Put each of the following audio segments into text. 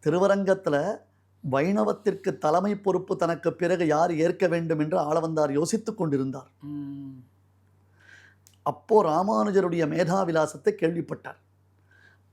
திருவரங்கத்தில் வைணவத்திற்கு தலைமை பொறுப்பு தனக்கு பிறகு யார் ஏற்க வேண்டும் என்று ஆளவந்தார் யோசித்துக் கொண்டிருந்தார். அப்போ ராமானுஜருடைய மேதாவிலாசத்தை கேள்விப்பட்டார்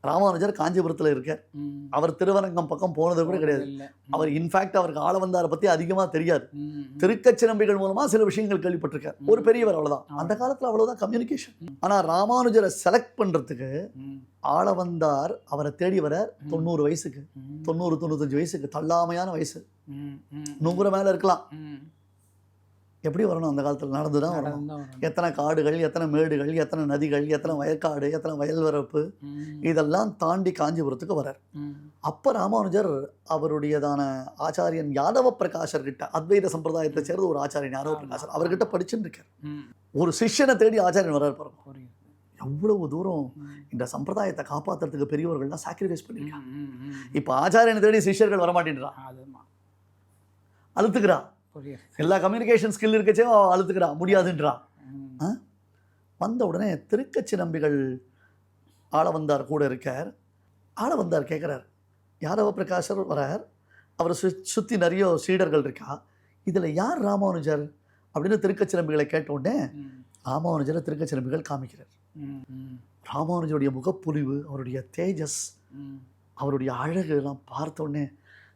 ராமானுஜர் காஞ்சிபுரத்தில் இருக்கார் ம். அவர் திருவரங்கம் பக்கம் போனது கூட கிடையாது. அவர் இன்ஃபேக்ட் அவருக்கு ஆளவந்தாரை பற்றி அதிகமாக தெரியாது. திருக்கச்சிரம்பிகள் மூலமா சில விஷயங்கள் கேள்விப்பட்டிருக்கார். ஒரு பெரியவர் அவ்வளவுதான். அந்த காலத்துல அவ்வளவுதான் கம்யூனிகேஷன் ஆனா ராமானுஜரை செலக்ட் பண்றதுக்கு ம். ஆளவந்தார் அவரை தேடி வர தொண்ணூறு வயசுக்கு. தொண்ணூறு தொண்ணூத்தஞ்சு வயசுக்கு. தள்ளாமையான வயசு. நூறு மேல இருக்கலாம். எப்படி வரணும் அந்த காலத்துல வரணும் நடந்துதான் வரணும். எத்தனை காடுகள் எத்தனை மேடுகள் எத்தனை நதிகள் எத்தனை வயற்காடு எத்தனை வயல்வரப்பு. இதெல்லாம் தாண்டி காஞ்சிபுரத்துக்கு வரார். அப்ப ராமானுஜர் அவருடையதான ஆச்சாரியன் யாதவ பிரகாஷர் கிட்ட அத்வைத சம்பிரதாயத்தை சேர்ந்த ஒரு ஆச்சாரியன் யாதவ பிரகாஷர் அவர்கிட்ட படிச்சுட்டு இருக்கார். ஒரு சிஷ்யனை தேடி ஆச்சாரியன் வரார் பாருங்க. எவ்வளவு தூரம். இந்த சம்பிரதாயத்தை காப்பாத்துறதுக்கு பெரியவர்கள்லாம் சாக்ரிஃபைஸ். ம். இப்போ ஆச்சாரியனை தேடி சிஷ்யர்கள் வரமாட்டேன்றா அதுமா. எல்லா கம்யூனிகேஷன் ஸ்கில் இருக்கச்சே அவ அழுத்துக்கிறா முடியாதுன்றா ம். ஆ? வந்த உடனே திருக்கச்சி நம்பிகள் ஆளவந்தார் கூட இருக்கார் ஆளவந்தார் கேட்குறார் யாதவ பிரகாஷர் வரார் அவரை சு சுற்றி நிறைய சீடர்கள் இருக்கா இதில் யார் ராமானுஜர் அப்படின்னு திருக்கச்சி நம்பிகளை கேட்ட உடனே ம். ராமானுஜரை திருக்கச்சி நம்பிகள் காமிக்கிறார். ராமானுஜருடைய முகப்பொலிவு அவருடைய தேஜஸ். அவருடைய அழகு எல்லாம் பார்த்த உடனே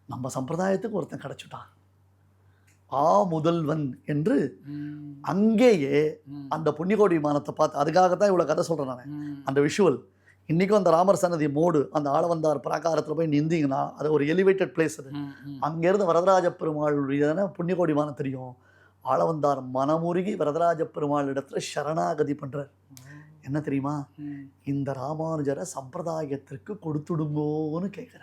நம்ம சம்பிரதாயத்துக்கு ஒருத்தன் கிடச்சிட்டான் ஆ முதல்வன் என்று. அங்கேயே. அந்த புண்ணியகோடி விமானத்தை பார்த்து அதுக்காக தான் இவ்வளோ கதை சொல்கிறேன் நான். அந்த விஷுவல் இன்றைக்கும் அந்த ராமர் சன்னதி மோடு அந்த ஆளவந்தார் பிராகாரத்தில் போய் நின்றீங்கன்னா அது ஒரு எலிவேட்டட் பிளேஸ் அது. அங்கேருந்து வரதராஜ பெருமாளுடைய புண்ணியகோடி விமானம் தெரியும் ஆளவந்தார் மனமுருகி வரதராஜ பெருமாள் இடத்துல சரணாகதி பண்ணுறார் என்ன தெரியுமா. இந்த ராமானுஜரை சம்பிரதாயத்திற்கு கொடுத்துடுங்கோன்னு கேட்குறார்